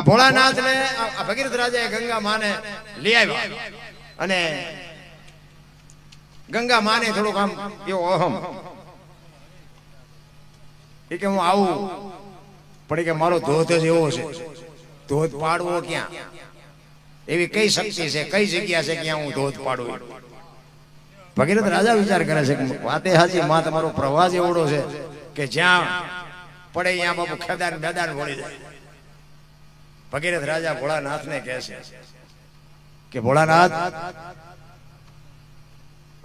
આ ભોળાનાથ ને આ ભગીરથ રાજા ગંગા માને લઈ આવ્યા. અને ગંગા માને થોડુંક આમ એવો અહમ. એ કે હું આવું, પણ કે મારો ધોધ જ એવો છે. ધોધ પાડવો ક્યાં? એવી કઈ શક્તિ છે? કઈ જગ્યા છે ક્યાં હું ધોધ પાડું ભગીરથ રાજા વિચાર કરે છે વાતે હાજી, માં તમારો પ્રવાસ એવડો છે કે જ્યાં પડે અહીંયા બાપુ ખેદાન બેદાન વળી જાય. ભગીરથ રાજા ભોળાનાથને કહે છે કે, ભોળાનાથ,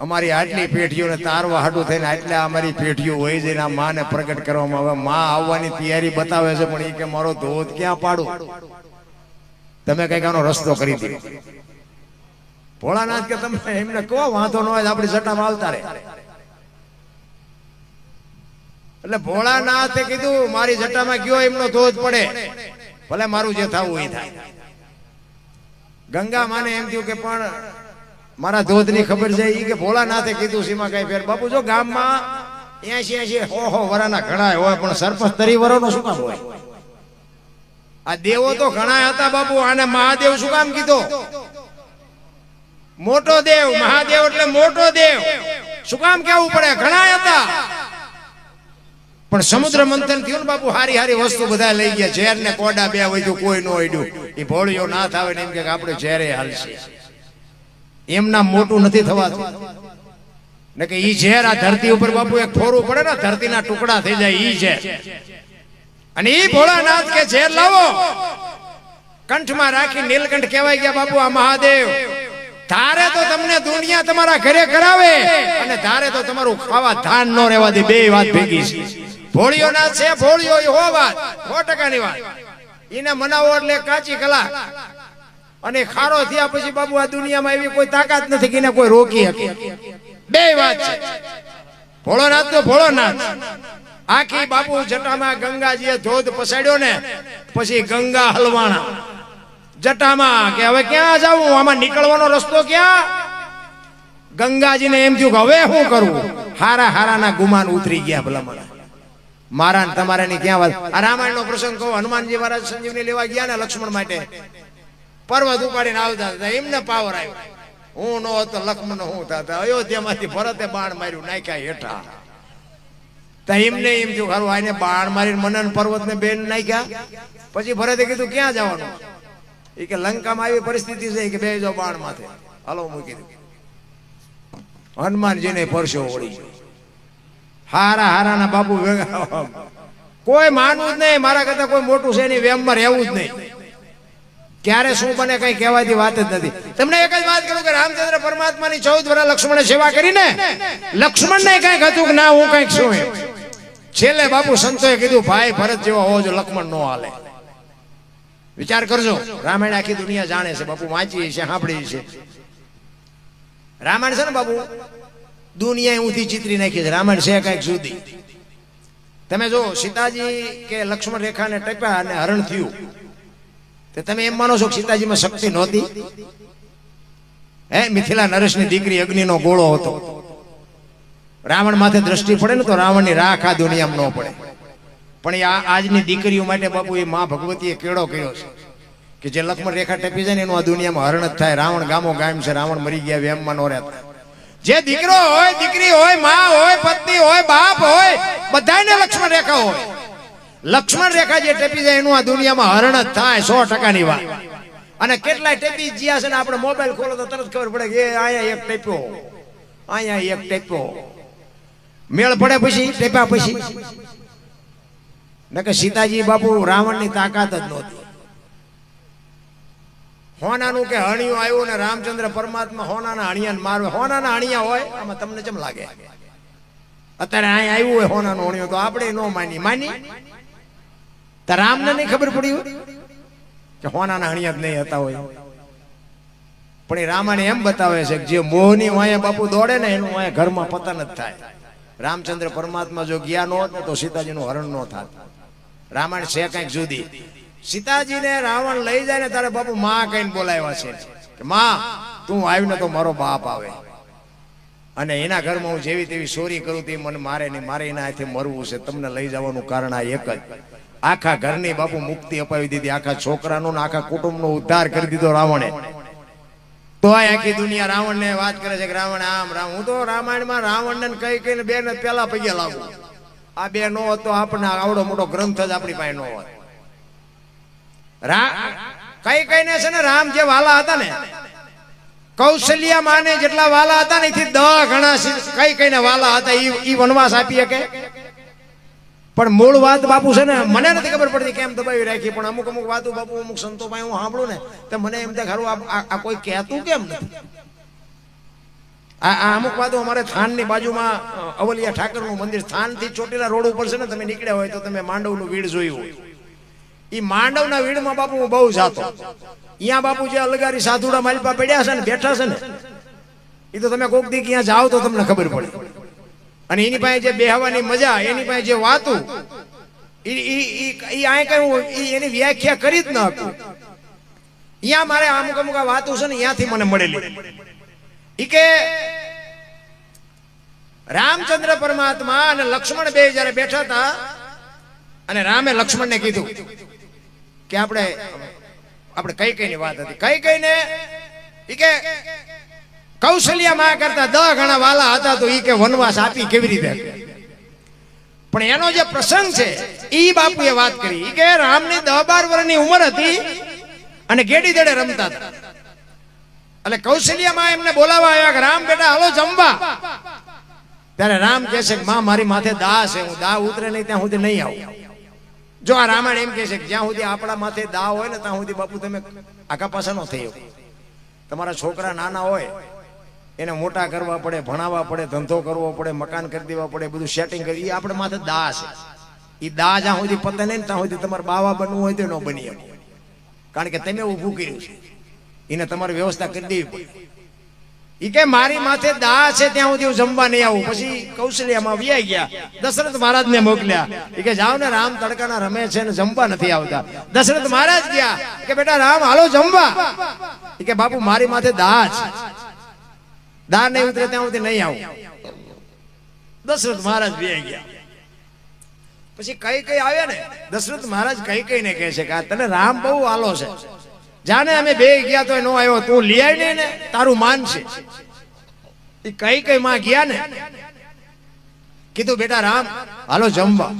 અમારી આટલી પેઢીઓને તારવા હાડું થઈને આટલા અમારી પેઢીઓ હોય છે આ માને પ્રગટ કરવામાં આવે. માં આવવાની તૈયારી બતાવે છે, પણ એ કે મારો ધોધ ક્યાં પાડું? તમે કંઈક આનો રસ્તો કરી દીધો ભોળાનાથ કે, તમે એમને કહો, વાંધો ન હોય આપણી સટ્ટામાં આવતા રહે. એટલે ભોળાનાથે કીધું, મારી જટામાં ગયો, એમનો ધોધ પડે. ભલે મારું જે થવું એ થાય. ગંગા માને એમ થયું કે પણ મારા ધોધની ખબર છે એ કે ભોળાનાથે કીધું સીમા કઈ ફેર. બાપુ, જો ગામમાં એસી એસી હો હો વરાના ઘણા હોય, પણ સરપંચ તરી વરોનો શું કામ હોય? આ દેવો તો ઘણા હતા બાપુ, આને મહાદેવ શું કામ કીધો? મોટો દેવ, મહાદેવ એટલે મોટો દેવ. શું કામ કેવું પડે? ઘણા હતા. પણ સમુદ્ર મંથન થયું ને બાપુ, હારી હારી વસ્તુ બધા લઈ ગયા. ઝેર ને કોડા બે હોય કોઈ ન હોય એ ભોળિયો ના થાય ને એમ કે આપણે ઝેરે હાલશે. એમના મોટું નથી થવાતું. ને કે ઈ ઝેર આ ધરતી ઉપર બાપુ એક ફોરવું પડે ને, ધરતીના ટુકડા થઈ જાય ઈ ઝેર. અને ઈ ભોળાનાથ કે ઝેર લાવો. કંઠમાં રાખી નીલકંઠ કહેવાય ગયા, બાપુ, આ મહાદેવ. ધારે તો તમને દુનિયા તમારા ઘરે કરાવે, અને ધારે તો તમારું ખાવા ધાન ન રહેવા દે. બે વાત ભેગી છે. ભોળિયો ના છે ભોળિયો એ હો વાત સો ટકાની વાત. એને મનાવો એટલે કાચી કલાક. અને ખારો થયા પછી બાબુ, આ દુનિયામાં એવી કોઈ તાકાત નથી કે એને કોઈ રોકી શકે. બે વાત છે. ભોળોનાથ તો ભોળોનાથ. આખી બાબુ જટામાં ગંગાજીએ ધોધ પસાડ્યો ને, પછી ગંગા હલવાણા. જટામાં કે હવે ક્યાં જાવું? આમાં નીકળવાનો રસ્તો ક્યાં? ગંગાજીને એમ થયું કે હવે શું કરવું હારા હારાના ગુમાન ઉતરી ગયા ભલા મારા તમારા ની ક્યાં વાત? રામાયણ નો પ્રસંગ કહો, હનુમાનજી મહારાજ સંજીવની લેવા ગયા ને લક્ષ્મણ માટે. પર્વત ઉપાડીને આવતા હતા, એમને પાવર આવ્યો હું નો હતો લક્ષ્મણ હું થતા. અયોધ્યામાંથી ભરતે બાણ માર્યું, નાખ્યા હેઠા. તો એમને એમ થયું ખરું આને બાણ મારીને મનન પર્વત ને બેન નાખ્યા. પછી ભરતે કીધું, ક્યાં જવાનું? એ કે, લંકામાં આવી પરિસ્થિતિ છે. કે બે જો બાણ માથે હાલો, મૂકી દીધું હનુમાનજીને પરસો વળી હારા હારાના બાપુ ભેગા કોઈ માનવું જ નહીં, મારા કરતા કોઈ મોટું છે એની વેમમાં રહેવું જ નહીં. ક્યારે શું બને કઈ કહેવાતી વાત જ નથી. તમને એક જ વાત કરું કે રામચંદ્ર પરમાત્માની ચૌદ વર્ષ લક્ષ્મણે સેવા કરીને લક્ષ્મણ ને કંઈક હતું કે ના, હું કંઈક શું છેલ્લે બાપુ સંતોએ કીધું, ભાઈ, ભરત જેવો હોવો જો લક્ષ્મણ નો હાલે. વિચાર કરજો, રામાયણ આખી દુનિયા જાણે છે, બાપુ વાંચી છે સાંભળી છે રામાયણ છે ને બાપુ? દુનિયા ઊંધી ચિત્રી નાખી છે. રામાયણ છે કંઈક સુધી. તમે જો સીતાજી કે લક્ષ્મણ રેખાને ટપ્યા અને હરણ થયું, તો તમે એમ માનો છો કે સીતાજીમાં શક્તિ નહોતી? હે, મિથિલા નરેશની દીકરી અગ્નિનો ગોળો હતો. રાવણ માથે દ્રષ્ટિ પડે ને તો રાવણની રાખ આ દુનિયામાં ન પડે. પણ આ આજની દીકરીઓ માટે બાપુ એ મા ભગવતીએ કેળો કર્યો છે કે જે લક્ષ્મણ રેખા ટપી જાય ને એનું આ દુનિયામાં હરણ જ થાય. રાવણ ગામો ગામ છે. રાવણ મરી ગયા વેમમાં નો રહેતા. જે દીકરો હોય, દીકરી હોય, માં હોય, પત્ની હોય, બાપ હોય બધાને લક્ષ્મણ રેખા હોય. લક્ષ્મણ રેખા જે ટેપી જાય એનું આ દુનિયામાં હરણ જ થાય સો ટકાની વાત. અને કેટલાય ટેપી જ્યાં છે ને આપણે મોબાઈલ ખોલો તો તરત ખબર પડે કે અહીંયા એક ટેપ્યો. અહીંયા એક ટેપ્યો. મેળ પડે પછી, ટેપ્યા પછી. નકે સીતાજી બાપુ રાવણની તાકાત જ નહોતી. હોનાનું કે હણિયું આવ્યું ને રામચંદ્ર પરમાત્મા હોનાના હણિયાને મારવે. હોનાના હણિયા હોય, આમાં તમને કેમ લાગે. અત્યારે અહીં આવ્યું હોય હોનાનું હણિયું, તો આપણે ન માની માની તો રામને નહીં ખબર પડી કે હોનાના હણિયા જ નહીં હતા હોય. પણ એ રામાને એમ બતાવે છે કે જે મોહની વાયા બાપુ દોડે ને એનું વાયા ઘરમાં પતન જ થાય. રામચંદ્ર પરમાત્મા જો ગયા ન હોત તો સીતાજીનું હરણ ન થાત. રામાયણ છે કંઈક જુદી. સીતાજીને રાવણ લઈ જાય ને તારે બાપુ માં કહીને બોલાવ્યા છે કે માં, તું આવીને તો મારો બાપ આવે. અને એના ઘરમાં હું જેવી તેવી ચોરી કરું તે મને મારે નહીં, મારે એના હાથે મરવું છે. તમને લઈ જવાનું કારણ આ એક જ. આખા ઘરની બાપુ મુક્તિ અપાવી દીધી. આખા છોકરાનો ને આખા કુટુંબનો ઉદ્ધાર કરી દીધો રાવણે. તો આ આખી દુનિયા રાવણને વાત કરે છે કે રાવણ, આમ રામ. હું તો રામાયણમાં રાવણને કઈ કઈને બે ને પેલા પગે લાવું આ બે નો હતો આપણને આવડો મોટો ગ્રંથ જ આપણી પાસે નો હોત. રા કઈ ને છે ને રામ જે વાલા હતા ને, કૌશલ્યા માને જેટલા વાલા હતા ને, એથી દહ ઘણા કઈ કઈ ને વાલા હતા એ વનવાસ આપી શકે. પણ મૂળ વાત બાપુ છે ને, મને નથી ખબર પડતી કેમ દબાવી રાખી, પણ અમુક અમુક વાતો બાપુ અમુક સંતો ભાઈ હું સાંભળું ને, તો મને એમ થાય ખરું, આ- કોઈ કહેતું કેમ નથી? આ અમુક વાતો અમારે થાનની બાજુમાં અવલિયા ઠાકરનું મંદિર, થાનથી ચોટીલા રોડ ઉપર છે ને, તમે નીકળ્યા હોય તો તમે માંડવનું વીડ જોયું હોય. ઈ માંડવના વીડમાં બાપુ હું બહુ જાતો. અહીંયા બાપુ જે અલગારી સાધુડા માલપા પડ્યા છે ને, બેઠા છે ને એ તો તમે કોક દી ક્યાં જાઓ તો તમને ખબર પડે. અને એની પાસે જે બેહવાની મજા, એની પાસે જે વાતું એની વ્યાખ્યા કરી જ ન હતું અહીંયા મારે અમુક અમુક વાતું છે ને અહીંયાથી મને મળેલી. એ કે, રામચંદ્ર પરમાત્મા અને લક્ષ્મણ બે જ્યારે બેઠા હતા, અને રામે લક્ષ્મણને કીધું કે આપણે આપણે કઈ કઈ ની વાત હતી? કઈ કઈ ને ઈ કે કૌશલ્યા માં કરતા દહ ગણા વાલા હતા તો ઈ કે વનવાસ આપી કેવી રીતે? પણ એનો જે પ્રસંગ છે, ઈ બાપુએ વાત કરી. ઈ કે રામની દહ બાર વર્ષની ઉંમર હતી અને ગેડી દડે રમતા હતા. એટલે કૌશલ્યામાં એમને બોલાવા આવ્યા કે, રામ બેટા, હાલો જમવા. ત્યારે રામ કહે છે કે, માં, મારી માથે દા છે, હું દા ઉતરે નહીં, ત્યાં સુધી નહીં આવું. જો આ રામાયણ એમ કહે છે જ્યાં સુધી આપણા માથે દા હોય ને ત્યાં સુધી બાપુ તમે આખા પાછા ન થઈ તમારા છોકરા નાના હોય, એને મોટા કરવા પડે, ભણાવવા પડે, ધંધો કરવો પડે, મકાન કરી દેવા પડે, બધું સેટિંગ કરી એ આપણે માથે દા છે. એ દા જ્યાં સુધી પતે નહીં ત્યાં સુધી તમારે બાવા બનવું હોય તો ન બની કારણ કે તમે ઊભું કર્યું છે. એને તમારી વ્યવસ્થા કરી દેવી પડે. ઈ કે મારી માથે દા છે ત્યાં સુધી હું જમવા નહીં આવું. પછી કૌશલ્યામાં વ્યાઈ ગયા. દશરથ મહારાજ ને મોકલ્યા. એ કે જાઓ ને રામ તડકાના રમે છે ને જમવા નથી આવતા. દશરથ મહારાજ ગયા. કે બેટા રામ, હાલો જમવા. એ કે બાપુ, મારી માથે દા છે. દા નહીં ઉતરે ત્યાં સુધી નહીં આવું. દશરથ મહારાજ વ્યાઈ ગયા. પછી કઈ કઈ આવ્યા ને? દશરથ મહારાજ કઈ કઈ ને કહે છે કે તને રામ બહુ આલો છે. જાને અમે બે ગયા તો નો આવ્યો તું લઈ આવી ને તારું માન છે. એ કઈ કઈ માં ગયા ને, કીધું, બેટા રામ, હાલો જમવા.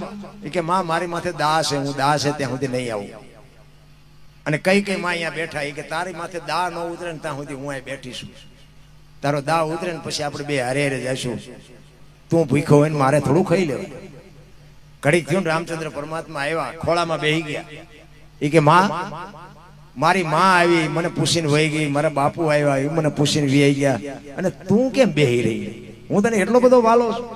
એ કે, માં, મારી માથે દા છે, હું દા છે, ત્યાં સુધી નહીં આવું. અને કઈ કઈ માં અહીંયા બેઠા એ કે, તારી માથે દા ન ઉતરે ને ત્યાં સુધી હું અહીં બેઠી છું. તારો દા ઉતરે ને પછી આપણે બે હરે હરે જઈશું. તું ભૂખો હોય ને મારે થોડું ખાઈ લેવું ઘડીક થયું રામચંદ્ર પરમાત્મા આવ્યા, ખોળામાં બેહી ગયા. એ કે, માં મારી માં આવી, મને પૂછીને વહી ગઈ, મારા બાપુ આવ્યા, એ મને પૂછીને વ્યાઈ ગયા. અને તું કેમ બેહી રહી? હું તને એટલો બધો વાલો છું?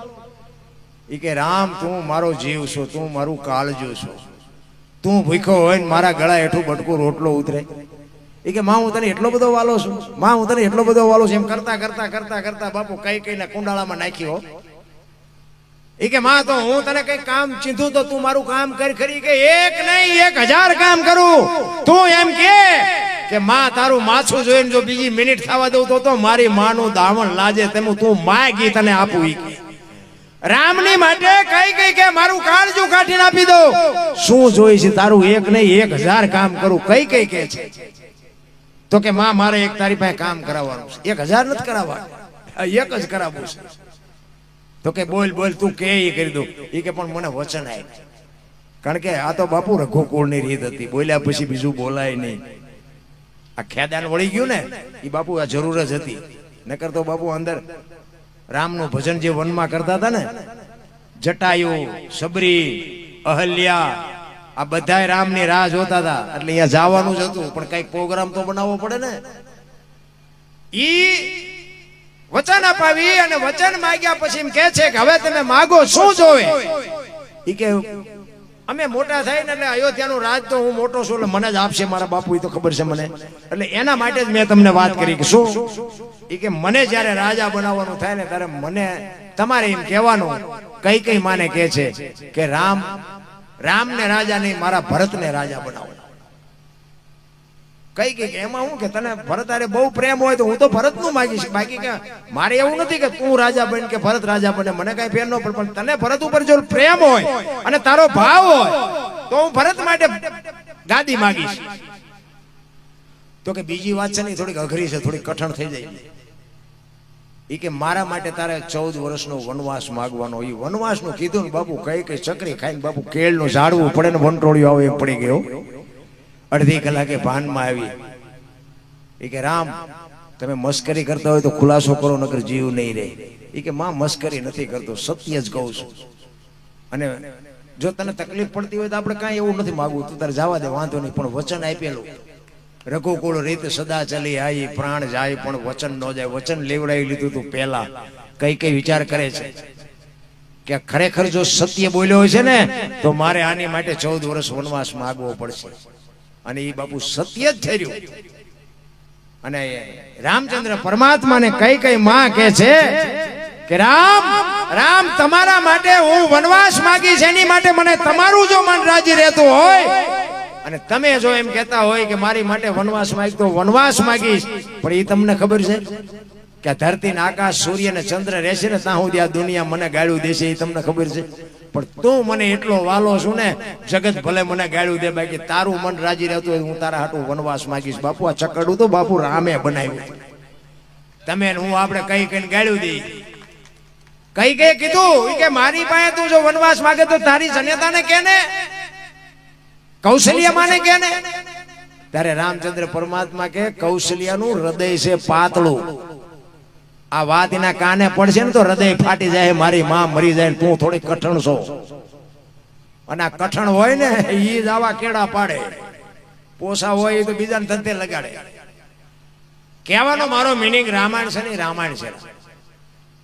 એ કે, રામ, તું મારો જીવ છો, તું મારું કાળજો છો. તું ભૂખ્યો હોય ને મારા ગળા હેઠું બટકું રોટલો ઉતરે. એ કે, માં, હું તને એટલો બધો વાલો છું. માં, હું તને એટલો બધો વાલો છું. એમ કરતા કરતા કરતા કરતા બાપુ કઈ કઈને કુંડાળામાં નાખ્યો. એ કે માં, તો હું તને કઈ કામ ચીંધું તો તું મારું કામ કરી ખરી કે એક નહીં, એક હજાર કામ કરું. તું એમ કે કે માં, તારું માછું જોઈને જો બીજી મિનિટ થવા દઉં તો તો મારી માનું દાવણ લાજે તેમ તું માગી તને આપું ઈ રામની માટે કઈ કઈ કે મારું કાળજું કાઢીને આપી દો શું જોઈ છે તારું એક નહીં, એક હજાર કામ કરું? કઈ કઈ કે છે? તો કે માં, મારે એક તારી પાસે કામ કરાવવાનું છે. એક હજાર નથી કરાવવાનું. એક જ કરાવવું છે. તો કે બોલ બોલ, તું કે એ કરી દઉં. એ કે પણ મને વચન આય કારણ કે આ તો બાપુ રઘુકુળની રીત હતી. બોલ્યા પછી બીજું બોલાય નહીં. આ ખેદાન વળી ગયું ને, એ બાપુ આ જરૂર જ હતી. નકર તો બાપુ અંદર રામનું ભજન જે વનમાં કરતા હતા ને, જટાયુ, સબરી, અહલ્યા, આ બધાય રામની રાહ જોતા હતા. એટલે અહીંયા જવાનું જ હતું. પણ કંઈક પ્રોગ્રામ તો બનાવવો પડે ને. ઈ વચન અપાવી અને વચન માંગ્યા પછી એમ કે છે કે હવે તમે માગો, શું જોવે? ઈ કે અમે મોટા થાય ને એટલે અયોધ્યાનું રાજ તો હું મોટો છું, એટલે મને જ આપશે મારા બાપુ એ તો ખબર છે મને. એટલે એના માટે જ મેં તમને વાત કરી કે શું? એ કે મને જ્યારે રાજા બનાવવાનું થાય ને ત્યારે મને તમારે એમ કહેવાનું કઈ કઈ માને કે છે કે રામ, રામને રાજા નહીં મારા ભરતને રાજા બનાવો. કઈ કઈ એમાં હું કે તને ભરત અરે બહુ પ્રેમ હોય તો હું તો ભરતનું માગીશ. બાકી કે મારે એવું નથી કે તું રાજા બન કે ભરત રાજા બને મને કઈ ફેર ન પડે, પણ તને ભરત ઉપર જો પ્રેમ હોય અને તારો ભાવ હોય, તો હું ભરત માટે ગાદી માગીશ. તો કે બીજી વાત છે ને, થોડીક અઘરી છે, થોડીક કઠણ થઈ જાય. એ કે મારા માટે તારે ચૌદ વર્ષનો વનવાસ માગવાનો. એ વનવાસનું કીધું ને બાપુ, કઈ કઈ ચકરી ખાઈને બાપુ, કેળનું ઝાડવું પડે ને વનટોળિયું આવે એમ પડી ગયો. અડધી કલાકે ભાનમાં આવી. એ કે, રામ, તમે મસ્કરી કરતા હોય તો ખુલાસો કરો, નકર જીવ નહીં રહે. એ કે, માં, મસ્કરી નથી કરતો, સત્ય જ કહું છું. અને જો તને તકલીફ પડતી હોય તો આપણે કાંઈ એવું નથી માગવું. તું તારે જવા દે, વાંધો નહીં, પણ વચન આપેલું. રઘુકુળ રીત સદા ચલી આવી પ્રાણ જાય, પણ વચન ન જાય. વચન લેવડાવી લીધું તું પહેલા. કઈ કઈ વિચાર કરે છે? કે ખરેખર જો સત્ય બોલ્યો હોય છે ને, તો મારે આની માટે ચૌદ વર્ષ વનવાસ માગવો પડશે. અને એ બાપુ સત્ય જ ઠેર્યું. અને રામચંદ્ર પરમાત્માને કઈ કઈ માં કે છે કે રામ રામ તમારા માટે હું વનવાસ માગીશ એની માટે મને તમારું જો મન રાજી રહેતું હોય અને તમે જો એમ કહેતા હોય કે મારી માટે વનવાસ માંગ તો વનવાસ માગીશ. પણ એ તમને ખબર છે કે આ ધરતી ને આકાશ સૂર્ય ને ચંદ્ર રહેશે ને ત્યાં સુધી આ દુનિયા મને ગાળ્યું દેશે એ તમને ખબર છે. પણ તું મને એટલો વાલો છું ને, જગત ભલે મને ગાળ્યું દે બાકી તારું મન રાજી રહેતું હોય હું તારા હાટું વનવાસ માગીશ. બાપુ, આ ચકડું તો બાપુ રામે બનાવ્યું. તમે હું આપણે કઈ કઈ ગાળ્યું દઈ કઈ કઈ કીધું? કે મારી પાસે તું જો વનવાસ માગે તો તારી જનેતાને કે ને કૌશલ્ય માને કે ને ત્યારે રામચંદ્ર પરમાત્મા કે, કૌશલ્યનું હૃદય છે પાતળું. આ વાત એના કાને પડશે ને તો હૃદય ફાટી જાય, મારી માં મરી જાય તું થોડી કઠણ છો. અને આ કઠણ હોય ને એ જ આવા કેળા પાડે. પોસા હોય એ તો બીજાને ધંધે લગાડે. કહેવાનો મારો મિનિંગ રામાયણ છે ને રામાયણ છે.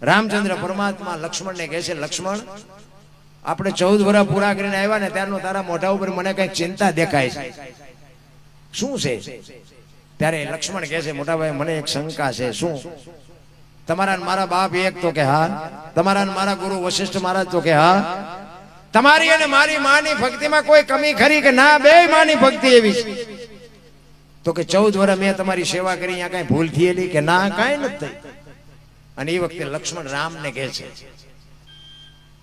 રામચંદ્ર પરમાત્મા લક્ષ્મણને કહે છે, લક્ષ્મણ, આપણે ચૌદ વર્ષ પૂરા કરીને આવ્યા ને ત્યારનો તારા મોઢા ઉપર મને કઈ ચિંતા દેખાય છે. શું છે? ત્યારે લક્ષ્મણ કહે છે મોટાભાઈ મને એક શંકા છે. શું? તમારા મારા બાપ એક તો કે હા. તમારા મારા ગુરુ વશિષ્ઠ મહારાજ તો કે હા. તમારી અને મારી માની ભક્તિમાં કોઈ કમી ખરી કે ના? બે માની ભક્તિ એવી છે. તો કે ચૌદ વર્ષ મેં તમારી સેવા કરી, અહીંયા કઈ ભૂલ થયેલી કે ના? કાંઈ નથી અને એ વખતે લક્ષ્મણ રામને કહે છે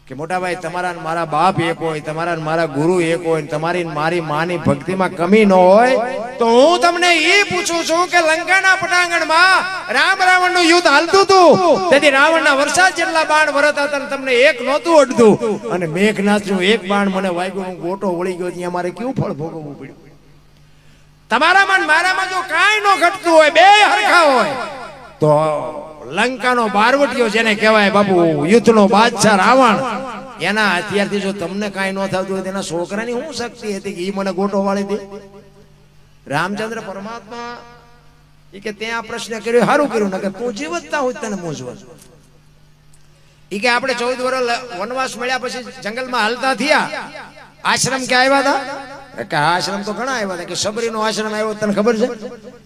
કે મોટા ભાઈ તમારા ને મારા બાપ એક હોય, તમારા મારા ગુરુ એક હોય, ને તમારી મારી માની ભક્તિમાં કમી ન હોય, તો હું તમને એ પૂછું છું કે લંકાના પટાંગણમાં રામ રાવણનું યુદ્ધ હાલતું હતું. તેથી રાવણના વરસાદ જેટલા બાણ વરતા હતા તમને એક નહોતું અડધું. અને મેઘનાથનું એક બાણ મને વાગ્યું, હું ગોટો વળી ગયો, ત્યાં મારે કેવું ફળ ભોગવવું પડ્યું? તમારામાં ને મારામાં જો કાંઈ ન ઘટતું હોય, બે હરખા હોય, તો લંકાનો બારવટીયો જેને કહેવાય બાપુ, યુદ્ધનો બાદશાહ રાવણ. એના હથિયારથી જો તમને કાંઈ ન થતું હોય તેના છોકરાની શું શક્તિ હતી કે એ મને ગોટો વાળી દે? રામચંદ્ર પરમાત્મા એ કે ત્યાં આ પ્રશ્ન કર્યો સારું કર્યું ને કે તું જીવતતા હોય તને મૂંઝવણ ઈ કે આપણે ચૌદ વર્ષ વનવાસ મળ્યા પછી જંગલમાં હાલતા થયા. આશ્રમ કે આવ્યા હતા? કે આશ્રમ તો ઘણા આવ્યા હતા, કે સબરીનો આશ્રમ આવ્યો તને ખબર છે?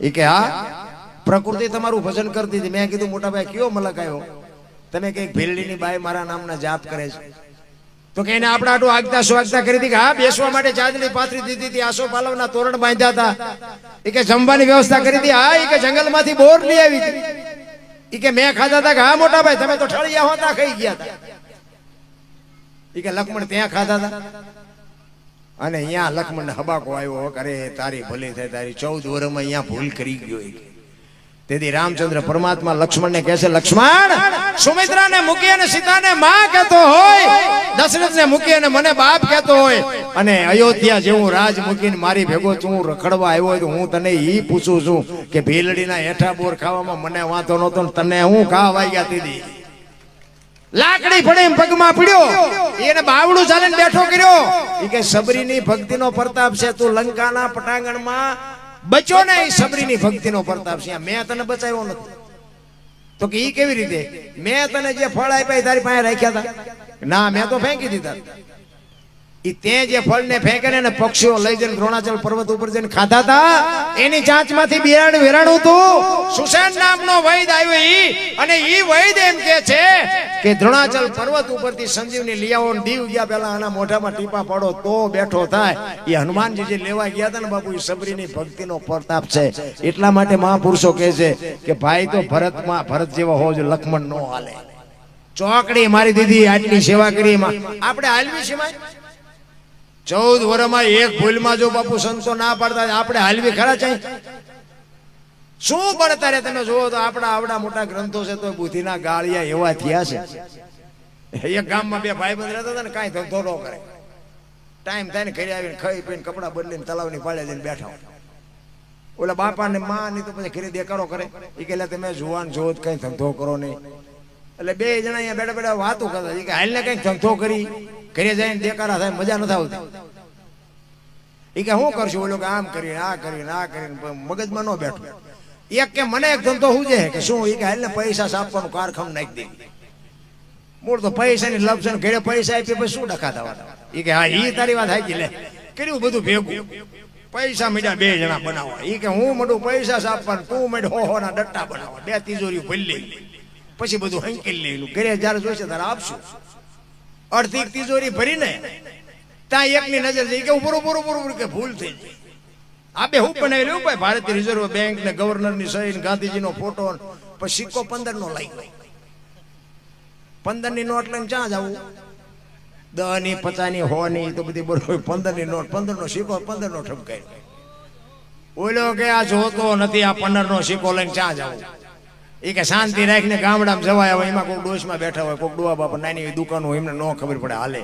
ઈ કે હા પ્રકૃતિ તમારું ભજન કરતી હતી મેં કીધું, મોટા ભાઈ, કયો મલક આવ્યો? તમે કંઈક ભીલડીની બાઈ મારા નામના જાપ કરે છે. તો કે એને આપણે આટલું આગતા સ્વાગતા કરી હતી કે, હા, બેસવા માટે ચાંદની પાથરી દીધી હતી, આસો પાલવના તોરણ બાંધ્યા હતા. એ કે, જમવાની વ્યવસ્થા કરી હતી હા એ કે, જંગલમાંથી બોર લઈ આવી હતી. એ કે, મેં ખાધા હતા. કે, હા, મોટા ભાઈ, તમે તો ઠળિયા હોતા ખાઈ ગયા હતા. એ કે, લક્ષ્મણ ત્યાં ખાધા હતા. અને અહીંયા લક્ષ્મણ હબાકો આવ્યો કરે, તારી ભૂલી થાય, તારી ચૌદ વર્ષમાં અહીંયા ભૂલ કરી ગયો. તેથી રામચંદ્ર પરમાત્મા લક્ષ્મણને કહે છે, લક્ષ્મણ, સુમિત્રાને મૂકી અને સીતાને માં કહેતો હોય, દશરથને મૂકી અને મને બાપ કહેતો હોય અને અયોધ્યા જેવું રાજ મૂકીને મારી ભેગો તું રખડવા આવ્યો હોય તો હું તને ઈ પૂછું છું કે ભીલડીના હેઠા બોર ખાવામાં મને વાંધો નતો તને હું ખા વાગ્યા દીધી લાકડી પડે એમ પગમાં પડ્યો. એને બાવડું ચાલીને બેઠો કર્યો. એ કે સબરીની ભક્તિનો પ્રતાપ છે, તું લંકાના પટાંગણમાં બચો ને એ સબરીની ભક્તિનો પ્રતાપ છે. મેં તને બચાવ્યો નથી. તો કે એ કેવી રીતે? મેં તને જે ફળ આપ્યા તારી પાસે રાખ્યા હતા? ના મેં તો ફેંકી દીધા. ઈ તે જે ફળને ફેંકે ને પક્ષીઓ લઈ જઈને દ્રોણાચલ પર્વત ઉપર જઈને ખાધા હતા એની ચાંચમાંથી બિયારણ વેરાણું હતું. સુસેન નામનો વૈદ આવ્યો ઈ, અને ઈ વૈદ એમ કે છે કે દ્રોણાચલ પર્વત ઉપરથી સંજીવની લિયાઓ દીવ ગયા પેલા આના મોઢામાં ટીપા પાડો તો બેઠો થાય. એ હનુમાનજી જે લેવા ગયા હતા ને બાપુ એ સબરીની ભક્તિનો પ્રતાપ છે. એટલા માટે મહાપુરુષો કહે છે કે ભાઈ તો ભરતમાં, ભરત જેવા જોઈએ લક્ષ્મણ નો હાલે. ચોકડી મારી દીધી, આટલી સેવા કરી આપણે હાલવી છે ચૌદ વર્ષમાં એક ભૂલમાં જો બાપુ સંતો ના પાડતા આપણે હાલવી ખરા છે શું પડતા રે તમે જુઓ તો આપણા આવડા મોટા ગ્રંથો છે તો બુદ્ધિના ગાળિયા એવા થયા છે. એક ગામમાં બે ભાઈ બંધ રહેતા હતા ને કાંઈ ધંધો ન કરે. ટાઈમ થાય ને ઘરે આવીને ખાઈ પીને કપડાં બદલીને તલાવની પાડે જઈને બેઠા ઓલા બાપા ને માં ની તો પછી ઘરે દેકારો કરે. એ કે તમે જુવાન છો જ કઈ ધંધો કરો નહીં. એટલે બે જણા અહીંયા બેઠા બેઠા વાતો કરતા કે હાલને કંઈક ધંધો કરી, ઘરે જઈને દેકારા થાય, મજા નથી આવતી. એ કે શું કરશું? ઓલો કે આમ કરીને, આ કરીને આ કરીને મગજમાં ન બેઠો. એક કે મને એક ધંધો શું છે કે શું? એ કે હાલને પૈસા સાપવાનું કારખાનું નાખી દે. મૂળ તો પૈસાની લપ છે ઘરે પૈસા આપી પછી શું ડખા થવાના એ કે હા એ તારી વાત હાચી લે. કર્યું બધું ભેગું. પૈસા મીડા બે જણા બનાવવા. એ કે હું મડું પૈસા સાપવાનું, તું મડ હો ના ડટ્ટા બનાવવા. બે તિજોરી ભરી પછી બધું હંકેલી લેલું. ઘરે જ્યારે જોઈશે ત્યારે આપશું. અડધી તિજોરી ભરીને ત્યાં એકની નજર જઈ કે ઉપર ઉપર ઉપર કે ભૂલ થઈ ગઈ. આ બે હું રહ્યું ભાઈ ભારતીય રિઝર્વ બેંક ને ગવર્નરની સહી ગાંધીજીનો ફોટો પછી સિક્કો પંદર નો લઈ ગઈ પંદરની નોટ લઈને ક્યાં જવું? દહની પચાસની હો ની તો બધી બરોબર પંદરની નોટ પંદર નો સિક્કો પંદર નો ઠપકાઈ ઓલો કે આ જોતો નથી, આ પંદર નો સિક્કો લઈને ક્યાં જવું? એ કે શાંતિ રાખીને ગામડામાં જવાય હવે એમાં કોઈ ડોશમાં બેઠા હોય કોઈ ડોવા બાપા, નાની એવી દુકાન હોય, એમને ન ખબર પડે હાલે.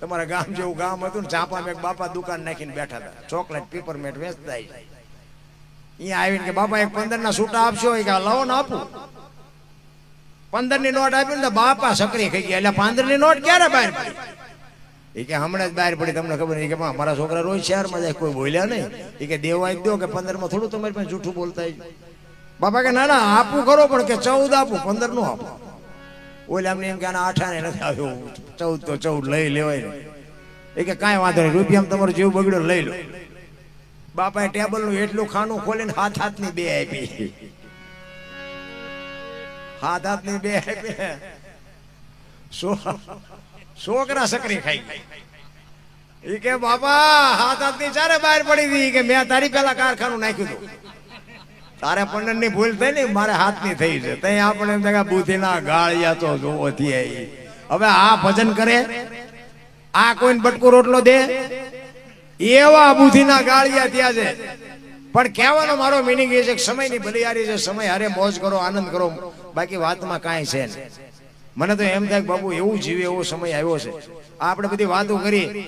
તમારા ગામ જેવું ગામ હતું ને ચાપામાં એક બાપા દુકાન નાખીને બેઠા હતા. ચોકલેટ પેપરમેટ વેચતા અહીંયા આવીને કે, બાપા, એક પંદર ના છૂટા આપશો કે લાવો ને આપું. પંદરની નોટ આપી ને બાપા સકરી ખાઈ ગયા. એટલે પંદરની નોટ ક્યારે બહાર પડી? એ કે, હમણાં જ બહાર પડી, તમને ખબર નહીં કે મારા છોકરા રોજ શહેરમાં જાય, કોઈ બોલ્યા નહીં. એ કે, દેવા દો કે પંદરમાં થોડું તમારી પાસે જૂઠું બોલતા હોય. બાપા કે, ના ના, આપું ખરો, પણ કે ચૌદ આપું, પંદરનું આપું. ઓલે અમને એમ કે, આના આઠાને નથી આવ્યો. ચૌદ તો ચૌદ લઈ લેવાય. એ કે, કાંઈ વાંધો નહીં, રૂપિયામાં તમારો જીવ બગડ્યો લઈ લો. બાપાએ ટેબલનું એટલું ખાનું ખોલીને હાથ હાથની બે આપી. હાથ હાથની બે આપી. છોકરા સકરી ખાઈ એ કે, બાપા, હાથ હાથની ચારે બહાર પડી હતી કે, મેં તારી પેલા કારખાનું નાખ્યું હતું. તારે પંદરની ભૂલ થઈ ને, મારે હાથની થઈ છે. તઈ આપણે એમ થાય કે બુદ્ધિના ગાળિયા તો જોવો થી હવે આ ભજન કરે. આ કોઈને બટકો રોટલો દે? એવા બુદ્ધિના ગાળિયા ત્યાં છે. પણ કહેવાનો મારો મિનિંગ એ છે કે સમયની ભલિયારી છે, સમય હારે મોજ કરો, આનંદ કરો. બાકી વાતમાં કાંઈ છે મને તો એમ થાય કે બાબુ એવું જીવે એવો સમય આવ્યો છે. આ આપણે બધી વાતો કરી.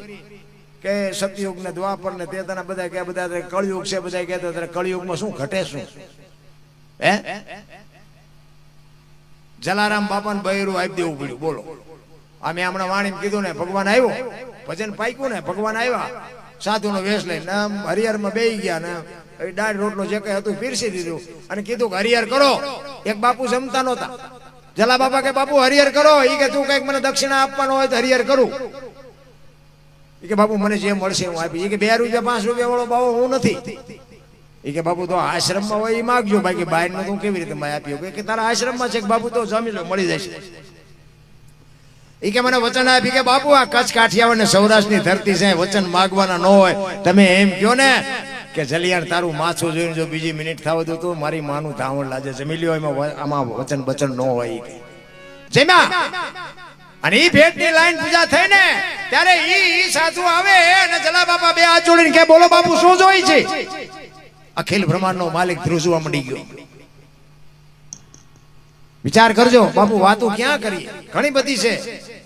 કે સતયુગ ને દ્વાપર ને તે તને બધા કે બધા કળયુગ છે, બધા કહેતા ત્યારે કળયુગમાં શું ઘટે શું? હે? જલારામ બાપાને બૈરું આપી દેવું પડ્યું, બોલો. અમે હમણાં વાણીને કીધું ને, ભગવાન આવ્યો. ભજન પાક્યું ને, ભગવાન આવ્યા. સાધુનો વેશ લઈને હરિહરમાં બેસી ગયા ને દાઢ રોટલો જે કઈ હતું પીરસી દીધું અને કીધું કે, હરિહર કરો. એક બાપુ જમતા નહોતા. જલા બાપા કે, બાપુ, હરિહર કરો. એ કે, તું કંઈક મને દક્ષિણા આપવાનો હોય તો હરિહર કરું. કે, બાપુ, મને જે મળશે હું આપી કે, બે રૂપિયા, પાંચ રૂપિયા વાળો બાવો હું નથી. એ કે, બાપુ, તો આશ્રમમાં હોય એ માગજો, બાકી બહારનું તું કેવી રીતે મેં આપ્યું કે, તારા આશ્રમમાં છે કે, બાપુ, તો જમી લો, મળી જશે. એ કે, મને વચન આપી કે, બાપુ, આ કચ્છ કાઠિયાવાડ ને સૌરાષ્ટ્રની ધરતી છે, વચન માગવાના ન હોય. તમે એમ કયો ને કે, જલિયાણ, તારું માછું જોઈને જો બીજી મિનિટ થાવ દો તો મારી માનું ધાવણ લાજે. જમી લ્યો, એમાં આમાં વચન બચન ન હોય. જમ્યા. અને ઈ ભેટની લાઈન પૂજા થઈ ને ત્યારે ઈ ઈ સાધુ આવે અને જલા બાપા બે હાથ જોડીને કે બોલો બાપુ, શું જોઈ છે? અખિલ બ્રહ્માંડનો માલિક ધ્રુજવા મંડી ગયો. વિચાર કરજો, બાપુ, વાતો ક્યાં કરીએ? ઘણી બધી છે.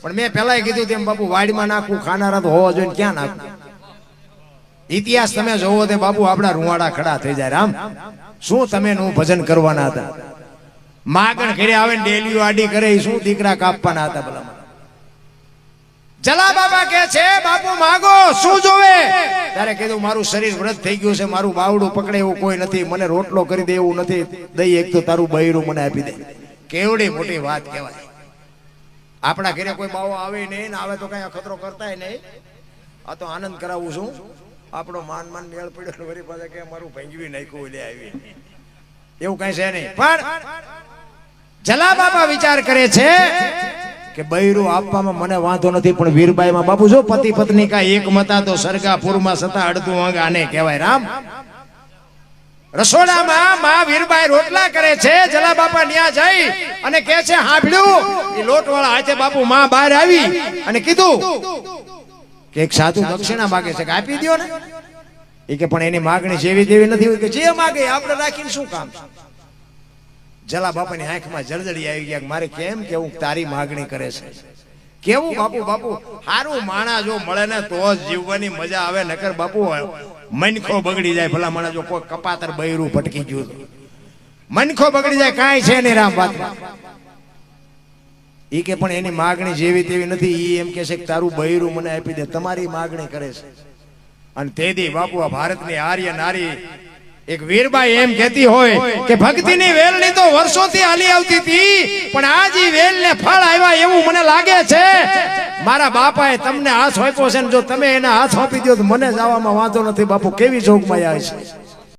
પણ મેં પેલા કીધું તેમ, બાપુ, વાડીમાં નાખવું ખાનારા તો હોવા જોઈએ ક્યાં નાખવું ઇતિહાસ તમે જોવો તે બાપુ, આપણા રૂવાડા ખડા થઈ જાય. રામ, શું તમે નું ભજન કરવાના હતા? માગણ ઘરે આવે ને ડેલીઓ આડી કરે શું દીકરા કાપવાના હતા ભલા જલા બાબા કે છે, બાપુ, માગો, શું જોવે? ત્યારે કીધું, મારું શરીર વ્રત થઈ ગયું છે, મારું બાવડું પકડે એવું કોઈ નથી, મને રોટલો કરી દે એવું નથી, દઈ એક તો તારું બૈરું મને આપી દે. કેવડી મોટી વાત કહેવાય. આપણા ઘરે કોઈ બાવો આવે નહીં આવે તો કઈ અખતરો કરતાય નહીં. આ તો આનંદ કરાવું છું. આપણો માન માન મેળ પડ્યો વરી પાસે કે મારું ભંગવી નાખ્યું લે આવી. એવું કઈ છે નહીં. પણ જલા બાબા વિચાર કરે છે કે બૈરું આપવામાં મને વાંધો નથી, પણ વીરબાઈમાં બાપુ જો પતિ પત્ની કા એક મતા તો સરગાપુરમાં સતા અડધું અંગ આને કહેવાય. રામ. રસોડામાં માં વીરબાઈ રોટલા કરે છે, જલા બાપા ન્યા જઈ અને કે છે, હાંભળ્યું એ લોટ વાળા હાથે બાપુ માં બહાર આવી. અને કીધું કે એક સાધુ દક્ષિણા માગે છે કે આપી દ્યો ને? એ કે, પણ એની માગણી જેવી તેવી નથી કે જે માગે આપણે રાખીને શું કામ? છે જલા બાપાની આંખમાં જળજળી આવી ગયા મારે કેમ કેવું તારી માગણી કરે છે? કેવું બાપુ બાપુ? સારું માણા જો મળે ને તો જ જીવવાની મજા આવે, નકર બાપુ, મનખો બગડી જાય. ભલા માણા જો કોઈ કપાતર બૈરું ભટકી ગયું મનખો બગડી જાય, કાંઈ છે નહીં રામ વાત એ કે પણ એની માગણી જેવી તેવી નથી. એ એમ કે છે કે તારું બૈરું મને આપી દે. તમારી માગણી કરે છે. અને તેથી બાપુ આ ભારતની આર્ય નારી એક વીરબાઈ એમ કહેતી હોય કે ભક્તિની વેલની તો વર્ષોથી હાલી આવતી હતી, પણ આજ ઈ વેલને ફળ આવ્યા એવું મને લાગે છે. મારા બાપાએ તમને હાથ સોંપ્યો છે જો તમે એને હાથ સોંપી દો તો મને જવામાં વાંધો નથી. બાપુ, કેવી જોગમાં આવે છે?